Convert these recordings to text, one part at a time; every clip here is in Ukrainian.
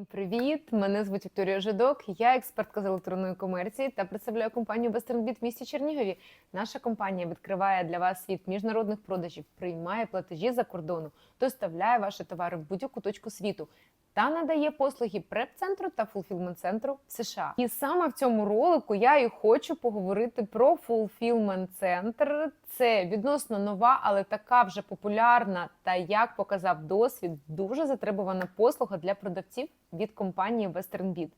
Всім привіт! Мене звуть Вікторія Жидок. Я експертка з електронної комерції та представляю компанію WesternBit в місті Чернігові. Наша компанія відкриває для вас світ міжнародних продажів, приймає платежі за кордону, доставляє ваші товари в будь-яку точку світу та надає послуги преп-центру та фулфілмент-центру в США. І саме в цьому ролику я і хочу поговорити про фулфілмент-центр. Це відносно нова, але така вже популярна та як показав досвід, дуже затребувана послуга для продавців від компанії WesternBit.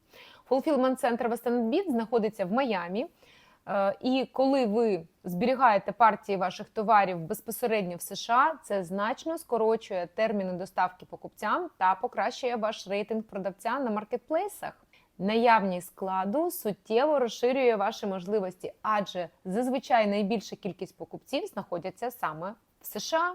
Фулфілмент-центр WesternBit знаходиться в Майамі. Е, І коли ви зберігаєте партії ваших товарів безпосередньо в США, це значно скорочує терміни доставки покупцям та покращує ваш рейтинг продавця на маркетплейсах. Наявність складу суттєво розширює ваші можливості, адже зазвичай найбільша кількість покупців знаходяться саме в США.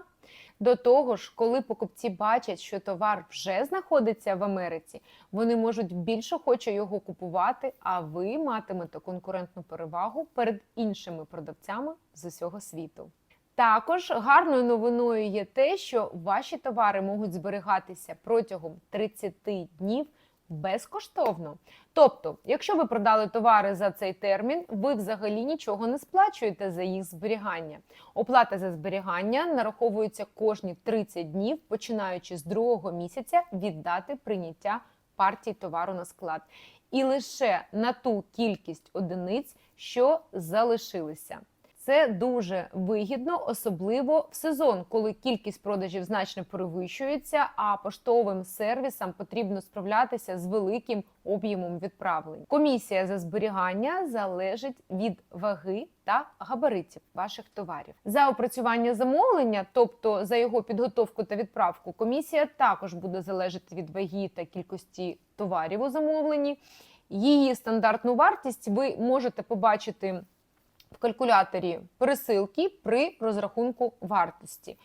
До того ж, коли покупці бачать, що товар вже знаходиться в Америці, вони можуть більш охоче його купувати, а ви матимете конкурентну перевагу перед іншими продавцями з усього світу. Також гарною новиною є те, що ваші товари можуть зберігатися протягом 30 днів безкоштовно. Тобто, якщо ви продали товари за цей термін, ви взагалі нічого не сплачуєте за їх зберігання. Оплата за зберігання нараховується кожні 30 днів, починаючи з другого місяця від дати прийняття партії товару на склад. І лише на ту кількість одиниць, що залишилися. Це дуже вигідно, особливо в сезон, коли кількість продажів значно перевищується, а поштовим сервісам потрібно справлятися з великим об'ємом відправлень. Комісія за зберігання залежить від ваги та габаритів ваших товарів. За опрацювання замовлення, тобто за його підготовку та відправку, комісія також буде залежати від ваги та кількості товарів у замовленні. Її стандартну вартість ви можете побачити в калькуляторі пересилки при розрахунку вартості.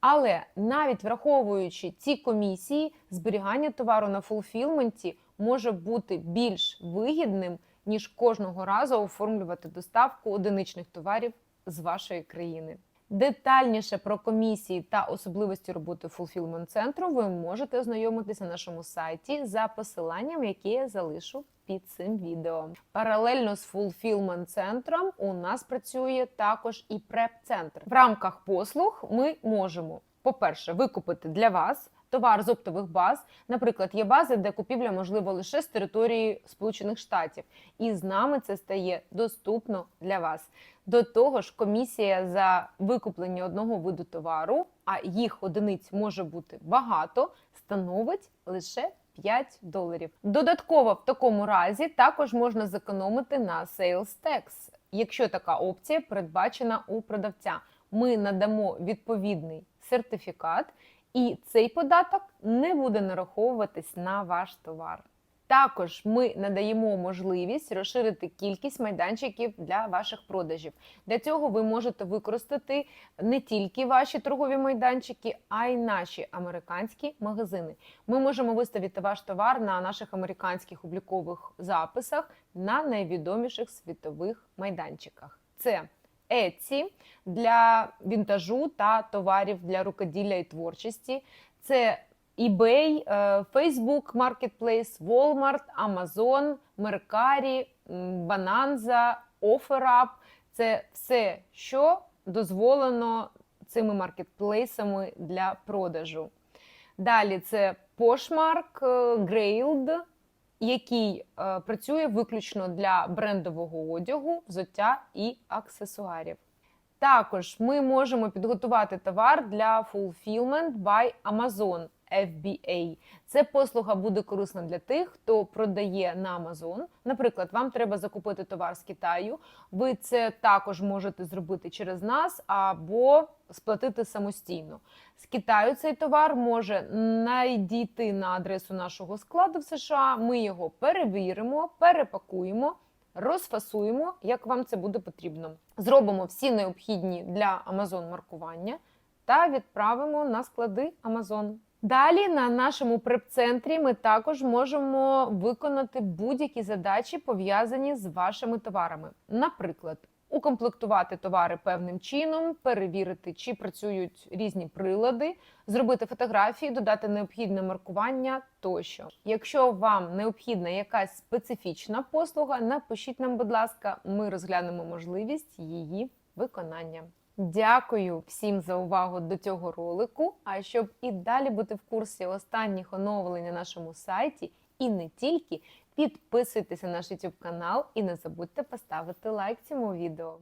Але навіть враховуючи ці комісії, зберігання товару на фулфілменті може бути більш вигідним, ніж кожного разу оформлювати доставку одиничних товарів з вашої країни. Детальніше про комісії та особливості роботи фулфілмент центру ви можете ознайомитися на нашому сайті за посиланням, яке я залишу під цим відео. Паралельно з фулфілмент центром у нас працює також і преп-центр. В рамках послуг ми можемо, по-перше, викупити для вас. Товар з оптових баз, наприклад, є бази, де купівля можлива лише з території Сполучених Штатів, і з нами це стає доступно для вас. До того ж, комісія за викуплення одного виду товару, а їх одиниць може бути багато, становить лише 5 доларів. Додатково в такому разі також можна зекономити на sales tax, якщо така опція передбачена у продавця. Ми надамо відповідний сертифікат, і цей податок не буде нараховуватись на ваш товар. Також ми надаємо можливість розширити кількість майданчиків для ваших продажів. Для цього ви можете використати не тільки ваші торгові майданчики, а й наші американські магазини. Ми можемо виставити ваш товар на наших американських облікових записах на найвідоміших світових майданчиках. Це Etsy для вінтажу та товарів для рукоділля і творчості. Це eBay, е, Facebook Marketplace, Walmart, Amazon, Mercari, Bonanza, OfferUp – це все, що дозволено цими маркетплейсами для продажу. Далі це Poshmark, е, Grailed, який е, працює виключно для брендового одягу, взуття і аксесуарів. Також ми можемо підготувати товар для Fulfillment by Amazon FBA. Це послуга буде корисна для тих, хто продає на Amazon. Наприклад, вам треба закупити товар з Китаю. Ви це також можете зробити через нас або сплатити самостійно. З Китаю цей товар може надійти на адресу нашого складу в США. Ми його перевіримо, перепакуємо розфасуємо, як вам це буде потрібно. Зробимо всі необхідні для Amazon маркування та відправимо на склади Amazon. Далі на нашому преп-центрі ми також можемо виконати будь-які задачі, пов'язані з вашими товарами. Наприклад, укомплектувати товари певним чином, перевірити, чи працюють різні прилади, зробити фотографії, додати необхідне маркування тощо. Якщо вам необхідна якась специфічна послуга, напишіть нам, будь ласка, ми розглянемо можливість її виконання. Дякую всім за увагу до цього ролику. А щоб і далі бути в курсі останніх оновлень на нашому сайті, і не тільки, підписуйтесь на наш YouTube канал і не забудьте поставити лайк цьому відео.